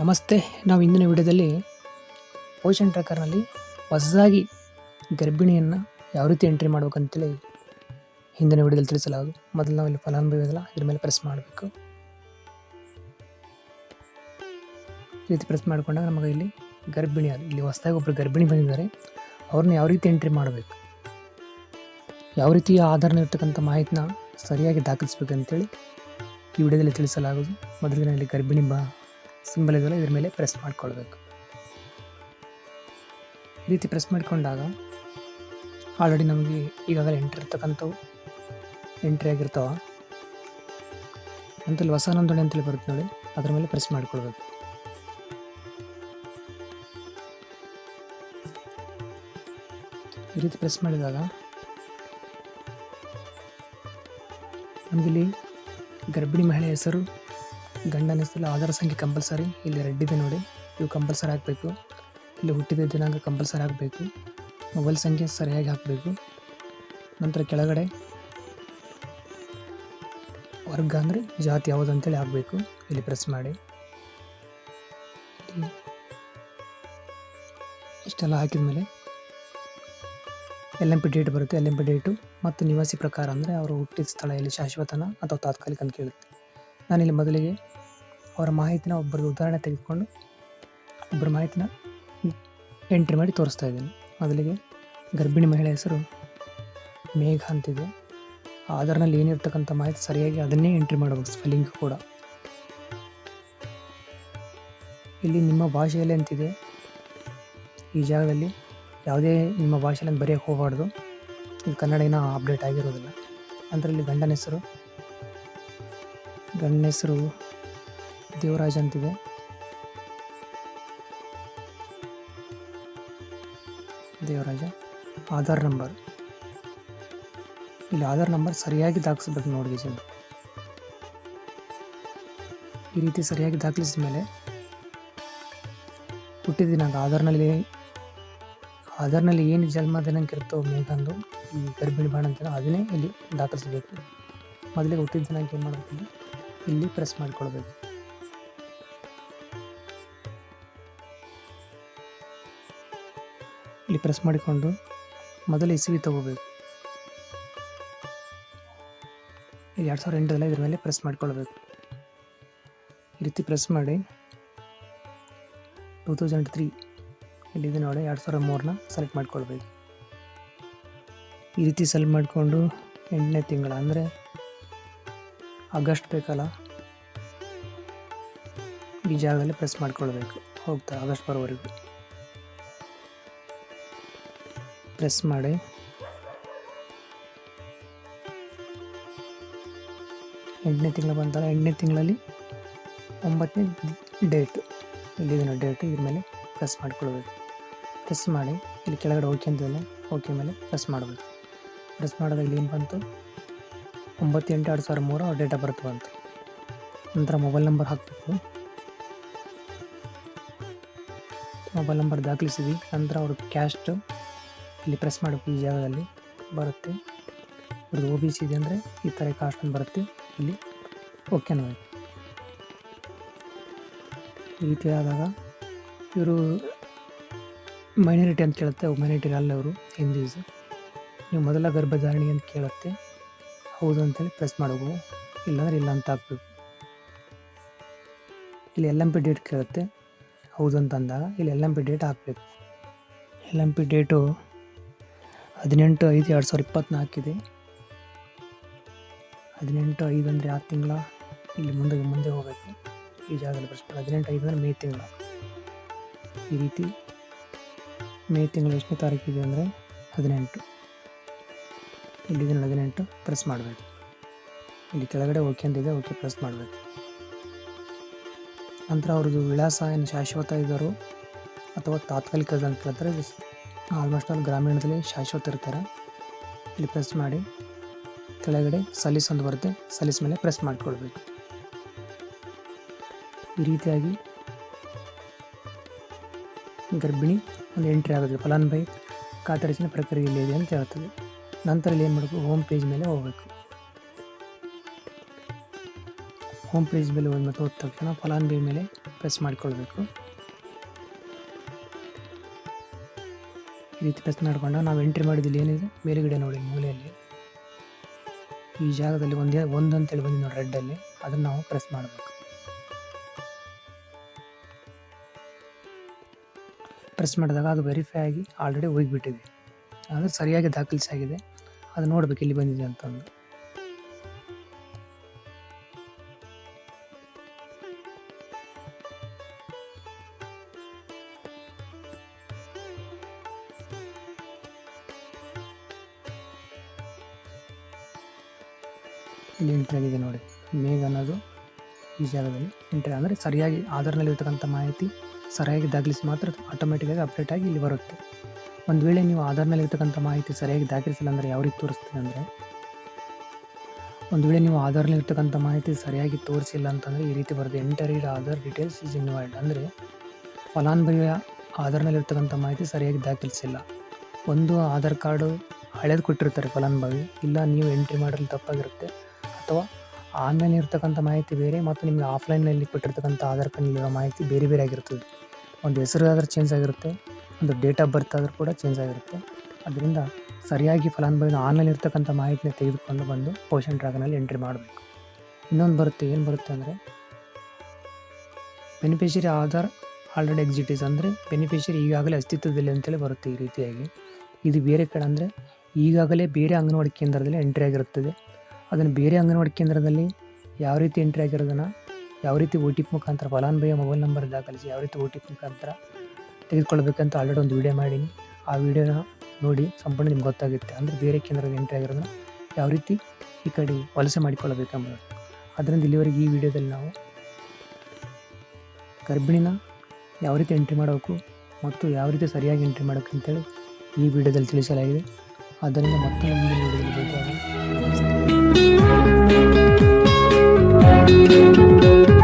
ನಮಸ್ತೆ. ನಾವು ಇಂದಿನ ವಿಡಿಯೋದಲ್ಲಿ ಪೋಷನ್ ಟ್ರ್ಯಾಕರ್ನಲ್ಲಿ ಹೊಸದಾಗಿ ಗರ್ಭಿಣಿಯನ್ನು ಯಾವ ರೀತಿ ಎಂಟ್ರಿ ಮಾಡ್ಬೇಕಂತೇಳಿ ಹಿಂದಿನ ವಿಡಿಯೋದಲ್ಲಿ ತಿಳಿಸಲಾಗದು ಮೊದಲು ನಾವು ಇಲ್ಲಿ ಫಲಾನುಭವಿ ಇದೆಯಲ್ಲ ಇದ್ರ ಮೇಲೆ ಪ್ರೆಸ್ ಮಾಡಬೇಕು. ಈ ರೀತಿ ಪ್ರೆಸ್ ಮಾಡಿಕೊಂಡಾಗ ನಮಗೆ ಇಲ್ಲಿ ಗರ್ಭಿಣಿ ಅದು ಇಲ್ಲಿ ಹೊಸದಾಗಿ ಒಬ್ಬರು ಗರ್ಭಿಣಿ ಬಂದಿದ್ದಾರೆ. ಅವ್ರನ್ನ ಯಾವ ರೀತಿ ಎಂಟ್ರಿ ಮಾಡಬೇಕು? ಯಾವ ರೀತಿ ಆಧಾರನಿರ್ತಕ್ಕಂಥ ಮಾಹಿತಿನ ಸರಿಯಾಗಿ ದಾಖಲಿಸ್ಬೇಕಂತೇಳಿ ಈ ವಿಡಿಯೋದಲ್ಲಿ ತಿಳಿಸಲಾಗೋದು ಮೊದಲಿನಲ್ಲಿ ಗರ್ಭಿಣಿ ಬಾ ಸಿಂಬಲ್ ಇದೆಯಲ್ಲ ಇದ್ರ ಮೇಲೆ ಪ್ರೆಸ್ ಮಾಡ್ಕೊಳ್ಬೇಕು. ಈ ರೀತಿ ಪ್ರೆಸ್ ಮಾಡಿಕೊಂಡಾಗ ಆಲ್ರೆಡಿ ನಮಗೆ ಈಗಾಗಲೇ ಎಂಟ್ರಿ ಇರ್ತಕ್ಕಂಥವು ಎಂಟ್ರಿ ಆಗಿರ್ತಾವ. ಅಂತಲ್ಲಿ ಹೊಸ ನೋಂದಣಿ ಅಂತೇಳಿ ಬರುತ್ತೆ ನೋಡಿ, ಅದ್ರ ಮೇಲೆ ಪ್ರೆಸ್ ಮಾಡ್ಕೊಳ್ಬೇಕು. ಈ ರೀತಿ ಪ್ರೆಸ್ ಮಾಡಿದಾಗ ನಮಗಿಲ್ಲಿ ಗರ್ಭಿಣಿ ಮಹಿಳೆ ಹೆಸರು ಗಂಡನ ಹೆಸರು ಆಧಾರ್ ಸಂಖ್ಯೆ ಕಂಪಲ್ಸರಿ. ಇಲ್ಲಿ ರೆಡ್ ಇದೆ ನೋಡಿ. ಇವು ಕಂಪಲ್ಸರಿ ಹಾಕಬೇಕು. ಇಲ್ಲಿ ಹುಟ್ಟಿದ ದಿನಾಂಕ ಕಂಪಲ್ಸರಿ ಹಾಕಬೇಕು. ಮೊಬೈಲ್ ಸಂಖ್ಯೆ ಸರಿಯಾಗಿ ಹಾಕಬೇಕು. ನಂತರ ಕೆಳಗಡೆ ವರ್ಗ ಅಂದರೆ ಜಾತಿ ಯಾವುದು ಅಂತೇಳಿ ಹಾಕಬೇಕು. ಇಲ್ಲಿ ಪ್ರೆಸ್ ಮಾಡಿ. ಇಷ್ಟೆಲ್ಲ ಹಾಕಿದ ಮೇಲೆ ಎಲ್ ಎಂ ಪಿ ಡೇಟ್ ಬರುತ್ತೆ. ಎಲ್ ಎಂ ಪಿ ಡೇಟು ಮತ್ತು ನಿವಾಸಿ ಪ್ರಕಾರ ಅಂದರೆ ಅವರು ಹುಟ್ಟಿದ ಸ್ಥಳ ಎಲ್ಲಿ ಶಾಶ್ವತನ ಅಥವಾ ತಾತ್ಕಾಲಿಕ ಅಂತ ಕೇಳುತ್ತೆ. ನಾನಿಲ್ಲಿ ಮೊದಲಿಗೆ ಅವರ ಮಾಹಿತಿನ ಒಬ್ಬರದ್ದು ಉದಾಹರಣೆ ತೆಗೆದುಕೊಂಡು ಒಬ್ಬರ ಮಾಹಿತಿನ ಎಂಟ್ರಿ ಮಾಡಿ ತೋರಿಸ್ತಾ ಇದ್ದೀನಿ. ಮೊದಲಿಗೆ ಗರ್ಭಿಣಿ ಮಹಿಳೆ ಹೆಸರು ಮೇಘ ಅಂತಿದೆ. ಆಧಾರ್ನಲ್ಲಿ ಏನಿರ್ತಕ್ಕಂಥ ಮಾಹಿತಿ ಸರಿಯಾಗಿ ಅದನ್ನೇ ಎಂಟ್ರಿ ಮಾಡಬೇಕು ಸ್ಪೆಲ್ಲಿಂಗ್ ಕೂಡ. ಇಲ್ಲಿ ನಿಮ್ಮ ಭಾಷೆಯಲ್ಲಿ ಅಂತಿದೆ. ಈ ಜಾಗದಲ್ಲಿ ಯಾವುದೇ ನಿಮ್ಮ ಭಾಷೆಯಲ್ಲಿ ಬರೆಯೋಕ್ಕೆ ಹೋಗಬಾರ್ದು. ಇದು ಕನ್ನಡ ಏನೋ ಅಪ್ಡೇಟ್ ಆಗಿರೋದಿಲ್ಲ. ಅಂದರೆ ಇಲ್ಲಿ ಗಂಡನ ಹೆಸರು ಗಂಡನ ಹೆಸರು ದೇವರಾಜ್ ಅಂತಿದೆ. ದೇವರಾಜ, ಆಧಾರ್ ನಂಬರ್. ಇಲ್ಲಿ ಆಧಾರ್ ನಂಬರ್ ಸರಿಯಾಗಿ ದಾಖಲಿಸ್ಬೇಕು ನೋಡಿ ಜನ ಈ ರೀತಿ ಸರಿಯಾಗಿ ದಾಖಲಿಸಿದ ಮೇಲೆ ಹುಟ್ಟಿದ ದಿನಾಂಕ ಆಧಾರ್ನಲ್ಲಿ ಆಧಾರ್ನಲ್ಲಿ ಏನು ಜನ್ಮ ದಿನಾಂಕ ಇರ್ತೋ ಮೇಘಂದು ಗರ್ಭಿಣಿ ಬಾಣ ಅಂತ ಅದನ್ನೇ ಇಲ್ಲಿ ದಾಖಲಿಸಬೇಕು. ಮೊದಲಿಗೆ ಹುಟ್ಟಿದ ದಿನಾಂಕ ಏನು ಮಾಡಬೇಕು ಇಲ್ಲಿ ಪ್ರೆಸ್ ಮಾಡಿಕೊಳ್ಬೇಕು. ಇಲ್ಲಿ ಪ್ರೆಸ್ ಮಾಡಿಕೊಂಡು ಮೊದಲು ಇಸುವಿ ತಗೋಬೇಕು. ಇಲ್ಲಿ ಎರಡು ಸಾವಿರ ಎಂಟರಲ್ಲಿ ಇದ್ರ ಮೇಲೆ ಪ್ರೆಸ್ ಮಾಡಿಕೊಳ್ಬೇಕು. ಈ ರೀತಿ ಪ್ರೆಸ್ ಮಾಡಿ ಟೂ ತೌಸಂಡ್ ತ್ರೀ ಇಲ್ಲಿದೆ ನೋಡಿ ಎರಡು ಸಾವಿರ ಮೂರನ್ನ ಸೆಲೆಕ್ಟ್ ಮಾಡ್ಕೊಳ್ಬೇಕು. ಈ ರೀತಿ ಸೆಲೆಕ್ಟ್ ಮಾಡಿಕೊಂಡು ಎಂಟನೇ ತಿಂಗಳ ಅಂದರೆ ಆಗಸ್ಟ್ ಬೇಕಲ್ಲ? ಈ ಜಾಗದಲ್ಲಿ ಪ್ರೆಸ್ ಮಾಡ್ಕೊಳ್ಬೇಕು. ಹೋಗ್ತಾ, ಆಗಸ್ಟ್ ಬರೋವರೆಗೂ. ಪ್ರೆಸ್ ಮಾಡಿ. ಎಂಟನೇ ತಿಂಗಳು ಬಂತಲ್ಲ, ಎಂಟನೇ ತಿಂಗಳಲ್ಲಿ ಒಂಬತ್ತನೇ ಡೇಟು ಇಲ್ಲಿದೆ ಡೇಟ್ ಇದ್ರ ಮೇಲೆ ಪ್ರೆಸ್ ಮಾಡ್ಕೊಳ್ಬೇಕು. ಪ್ರೆಸ್ ಮಾಡಿ, ಇಲ್ಲಿ ಕೆಳಗಡೆ ಓಕೆ ಅಂತಿದೆ ಓಕೆ ಮೇಲೆ ಪ್ರೆಸ್ ಮಾಡಬೇಕು. ಪ್ರೆಸ್ ಮಾಡಿದಾಗ ಇಲ್ಲಿ ಏನು ಬಂತು? ಒಂಬತ್ತು ಎಂಟು ಎರಡು ಸಾವಿರ ಮೂರು ಡೇಟ್ ಆಫ್ ಬರ್ತ್ ಬಂತು ನಂತರ ಮೊಬೈಲ್ ನಂಬರ್ ಹಾಕಬೇಕು. ಮೊಬೈಲ್ ನಂಬರ್ ದಾಖಲಿಸಿದ್ವಿ. ನಂತರ ಅವ್ರ ಕ್ಯಾಸ್ಟು ಇಲ್ಲಿ ಪ್ರೆಸ್ ಮಾಡಬೇಕು ಈ ಜಾಗದಲ್ಲಿ. ಬರುತ್ತೆ. ಇವ್ರದ್ದು ಒ ಬಿ ಸಿ ಇದೆ ಅಂದರೆ ಈ ಥರ ಕಾಸ್ಟ್ ಅಂತ ಬರುತ್ತೆ. ಇಲ್ಲಿ ಓಕೆ ನೋಡಿ ಈ ರೀತಿ ಆದಾಗ ಇವರು ಮೈನಾರಿಟಿ ಅಂತ ಕೇಳುತ್ತೆ. ಮೈನಾರಿಟಿ ಅಲ್ಲ ಅವರು ಹಿಂದೂಸ್ ನೀವು ಮೊದಲ ಗರ್ಭಧಾರಣೆ ಅಂತ ಕೇಳುತ್ತೆ. ಹೌದು ಅಂತೇಳಿ ಪ್ರೆಸ್ ಮಾಡಬೇಕು ಇಲ್ಲಾಂದರೆ ಇಲ್ಲ ಅಂತ ಹಾಕ್ಬೇಕು ಇಲ್ಲಿ ಎಲ್ ಎಂ ಪಿ ಡೇಟ್ ಕೇಳುತ್ತೆ. ಹೌದು ಅಂತ ಅಂದಾಗ ಇಲ್ಲಿ ಎಲ್ ಎಂ ಪಿ ಡೇಟ್ ಹಾಕಬೇಕು. ಎಲ್ ಎಂ ಪಿ ಡೇಟು ಹದಿನೆಂಟು ಐದು ಎರಡು ಸಾವಿರ ಇಪ್ಪತ್ತ್ನಾಲ್ಕಿದೆ ಹದಿನೆಂಟು ಐದು ಅಂದರೆ ಆ ತಿಂಗಳ? ಇಲ್ಲಿ ಮುಂದೆ ಮುಂದೆ ಹೋಗಬೇಕು. ಈ ಜಾಗದಲ್ಲಿ ಫಸ್ಟ್ ಹದಿನೆಂಟು ಐದು ಅಂದರೆ ಮೇ ತಿಂಗಳ. ಈ ರೀತಿ ಮೇ ತಿಂಗಳು ಎಷ್ಟನೇ ತಾರೀಕಿದೆ ಅಂದರೆ ಹದಿನೆಂಟು. ಇಲ್ಲಿದೆ ಹದಿನೆಂಟು ಪ್ರೆಸ್ ಮಾಡಬೇಕು. ಇಲ್ಲಿ ಕೆಳಗಡೆ ಓಕೆ ಅಂತಿದೆ ಓಕೆ ಪ್ರೆಸ್ ಮಾಡಬೇಕು. ನಂತರ ಅವ್ರದ್ದು ವಿಳಾಸ ಏನು ಶಾಶ್ವತ ಇದ್ದಾರೋ ಅಥವಾ ತಾತ್ಕಾಲಿಕ ಅಂತ ಕೇಳ್ತಾರೆ ಆಲ್ಮೋಸ್ಟ್ ಆಲ್ ಗ್ರಾಮೀಣದಲ್ಲಿ ಶಾಶ್ವತ ಇರ್ತಾರೆ. ಇಲ್ಲಿ ಪ್ರೆಸ್ ಮಾಡಿ, ಕೆಳಗಡೆ ಸಲೀಸ್ ಅಂತ ಬರುತ್ತೆ, ಸಲೀಸ್ ಮೇಲೆ ಪ್ರೆಸ್ ಮಾಡಿಕೊಳ್ಬೇಕು. ಈ ರೀತಿಯಾಗಿ ಗರ್ಭಿಣಿ ಒಂದು ಎಂಟ್ರಿ ಆಗುತ್ತೆ, ಫಲಾನುಭವಿ ಕಾತರಿಸಿನ ಪ್ರಕ್ರಿಯೆಯಲ್ಲಿ ಇದೆ ಅಂತ ಹೇಳ್ತದೆ. ನಂತರ ಏನು ಮಾಡಬೇಕು? ಹೋಮ್ ಪೇಜ್ ಮೇಲೆ ಹೋಗಬೇಕು. ಹೋಮ್ ಪೇಜ್ ಮೇಲೆ ಹೋದ ಮತ್ತು ಹೋದ ತಕ್ಷಣ ಫಲಾನುಭವಿ ಮೇಲೆ ಪ್ರೆಸ್ ಮಾಡಿಕೊಳ್ಬೇಕು. ಈ ರೀತಿ ಪ್ರೆಸ್ ಮಾಡಿಕೊಂಡು ನಾವು ಎಂಟ್ರಿ ಮಾಡಿದಲ್ಲಿ ಏನಿದೆ? ಮೇಲುಗಡೆ ನೋಡಿ, ಮೂಲೆಯಲ್ಲಿ. ಈ ಜಾಗದಲ್ಲಿ ಒಂದೇ ಒಂದು ಅಂತೇಳಿ ಬಂದಿದೆ ನೋಡಿ ರೆಡ್ಡಲ್ಲಿ ಅದನ್ನು ನಾವು ಪ್ರೆಸ್ ಮಾಡಬೇಕು. ಪ್ರೆಸ್ ಮಾಡಿದಾಗ ಅದು ವೆರಿಫೈ ಆಗಿ ಆಲ್ರೆಡಿ ಹೋಗಿಬಿಟ್ಟಿದೆ. ಅಂದರೆ ಸರಿಯಾಗಿ ದಾಖಲಿಸಾಗಿದೆ. ಅದು ನೋಡ್ಬೇಕು ಇಲ್ಲಿ ಬಂದಿದೆ ಅಂತಂದು. ಇಲ್ಲಿ ಎಂಟ್ರಿ ಆಗಿದೆ ನೋಡಿ. ಮೇಘ ಅನ್ನೋದು ಈ ಜಾಗದಲ್ಲಿ ಎಂಟ್ರಿ ಅಂದರೆ ಸರಿಯಾಗಿ ಆಧಾರ್ನಲ್ಲಿ ಇರ್ತಕ್ಕಂಥ ಮಾಹಿತಿ, ಸರಿಯಾಗಿ ದಾಖಲಿಸಿ ಮಾತ್ರ ಆಟೋಮೆಟಿಕ್ಕಾಗಿ ಅಪ್ಡೇಟ್ ಆಗಿ ಇಲ್ಲಿ ಬರುತ್ತೆ. ಒಂದು ವೇಳೆ ನೀವು ಆಧಾರ್ ಮೇಲೆ ಇರ್ತಕ್ಕಂಥ ಮಾಹಿತಿ ಸರಿಯಾಗಿ ದಾಖಲಿಸಿಲ್ಲ ಅಂದರೆ ಯಾವ ರೀತಿ ತೋರಿಸ್ತೀನಿ ಅಂದರೆ? ಒಂದು ವೇಳೆ ನೀವು ಆಧಾರ್ನಲ್ಲಿರ್ತಕ್ಕಂಥ ಮಾಹಿತಿ ಸರಿಯಾಗಿ ತೋರಿಸಿಲ್ಲ ಅಂತಂದರೆ ಈ ರೀತಿ ಬರುತ್ತೆ. Entered Aadhaar details is invalid ಅಂದರೆ ಫಲಾನುಭವಿಯ ಆಧಾರ್ನಲ್ಲಿರ್ತಕ್ಕಂಥ ಮಾಹಿತಿ ಸರಿಯಾಗಿ ದಾಖಲಿಸಿಲ್ಲ. ಒಂದು ಆಧಾರ್ ಕಾರ್ಡು ಹಳೆದು ಕೊಟ್ಟಿರ್ತಾರೆ ಫಲಾನುಭವಿ ಇಲ್ಲ, ನೀವು ಎಂಟ್ರಿ ಮಾಡಲು ತಪ್ಪಾಗಿರುತ್ತೆ. ಅಥವಾ ಆನ್ಲೈನ್ ಇರ್ತಕ್ಕಂಥ ಮಾಹಿತಿ ಬೇರೆ ಮತ್ತು ನಿಮಗೆ ಆಫ್ಲೈನಲ್ಲಿ ಕೊಟ್ಟಿರ್ತಕ್ಕಂಥ ಆಧಾರ್ ಕಾರ್ಡ್ನಲ್ಲಿರೋ ಮಾಹಿತಿ ಬೇರೆ ಬೇರೆ ಆಗಿರ್ತದೆ. ಒಂದು ಹೆಸರು ಆದರೆ ಚೇಂಜ್ ಆಗಿರುತ್ತೆ. ಒಂದು ಡೇಟ್ ಆಫ್ ಬರ್ತ್ ಆದರೂ ಕೂಡ ಚೇಂಜ್ ಆಗಿರುತ್ತೆ. ಅದರಿಂದ ಸರಿಯಾಗಿ ಫಲಾನುಭವಿನ ಆನ್ಲೈನ್ ಇರ್ತಕ್ಕಂಥ ಮಾಹಿತಿನ ತೆಗೆದುಕೊಂಡು ಬಂದು ಪೋಷನ್ ಟ್ರ್ಯಾಕ್ನಲ್ಲಿ ಎಂಟ್ರಿ ಮಾಡಬೇಕು. ಇನ್ನೊಂದು ಬರುತ್ತೆ, ಏನು ಬರುತ್ತೆ ಅಂದರೆ ಬೆನಿಫಿಷರಿ ಆಧಾರ್ ಆಲ್ರೆಡಿ ಎಕ್ಸಿಟೀಸ್ ಅಂದರೆ ಬೆನಿಫಿಷರಿ ಈಗಾಗಲೇ ಅಸ್ತಿತ್ವದಲ್ಲಿ ಅಂತೇಳಿ ಬರುತ್ತೆ ಈ ರೀತಿಯಾಗಿ. ಇದು ಬೇರೆ ಕಡೆ ಅಂದರೆ ಈಗಾಗಲೇ ಬೇರೆ ಅಂಗನವಾಡಿ ಕೇಂದ್ರದಲ್ಲಿ ಎಂಟ್ರಿ ಆಗಿರುತ್ತದೆ. ಅದನ್ನು ಬೇರೆ ಅಂಗನವಾಡಿ ಕೇಂದ್ರದಲ್ಲಿ ಯಾವ ರೀತಿ ಎಂಟ್ರಿ ಆಗಿರೋದನ್ನು, ಯಾವ ರೀತಿ ಒ ಟಿ ಪಿ ಮುಖಾಂತರ ಫಲಾನುಭವಿಯ ಮೊಬೈಲ್ ನಂಬರ್ ದಾಖಲಿಸಿ, ಯಾವ ರೀತಿ ಒ ಟಿ ಪಿ ಮುಖಾಂತರ ತೆಗೆದುಕೊಳ್ಬೇಕಂತ ಆಲ್ರೆಡಿ ಒಂದು ವೀಡಿಯೋ ಮಾಡೀನಿ. ಆ ವೀಡಿಯೋನ ನೋಡಿ ಸಂಪೂರ್ಣ ನಿಮ್ಗೆ ಗೊತ್ತಾಗುತ್ತೆ. ಅಂದರೆ ಬೇರೆ ಕೇಂದ್ರದಲ್ಲಿ ಎಂಟ್ರಿ ಆಗಿರೋದನ್ನ ಯಾವ ರೀತಿ ಈ ಕಡೆ ವಲಸೆ ಮಾಡಿಕೊಳ್ಳಬೇಕೆಂಬುದು. ಅದರಿಂದ ಇಲ್ಲಿವರೆಗೆ ಈ ವಿಡಿಯೋದಲ್ಲಿ ನಾವು ಗರ್ಭಿಣಿನ ಯಾವ ರೀತಿ ಎಂಟ್ರಿ ಮಾಡಬೇಕು ಮತ್ತು ಯಾವ ರೀತಿ ಸರಿಯಾಗಿ ಎಂಟ್ರಿ ಮಾಡಬೇಕು ಅಂತೇಳಿ ಈ ವಿಡಿಯೋದಲ್ಲಿ ತಿಳಿಸಲಾಗಿದೆ. ಅದರಿಂದ ಮುಂದಿನ ವಿಡಿಯೋದಲ್ಲಿ. ನಮಸ್ತೆ.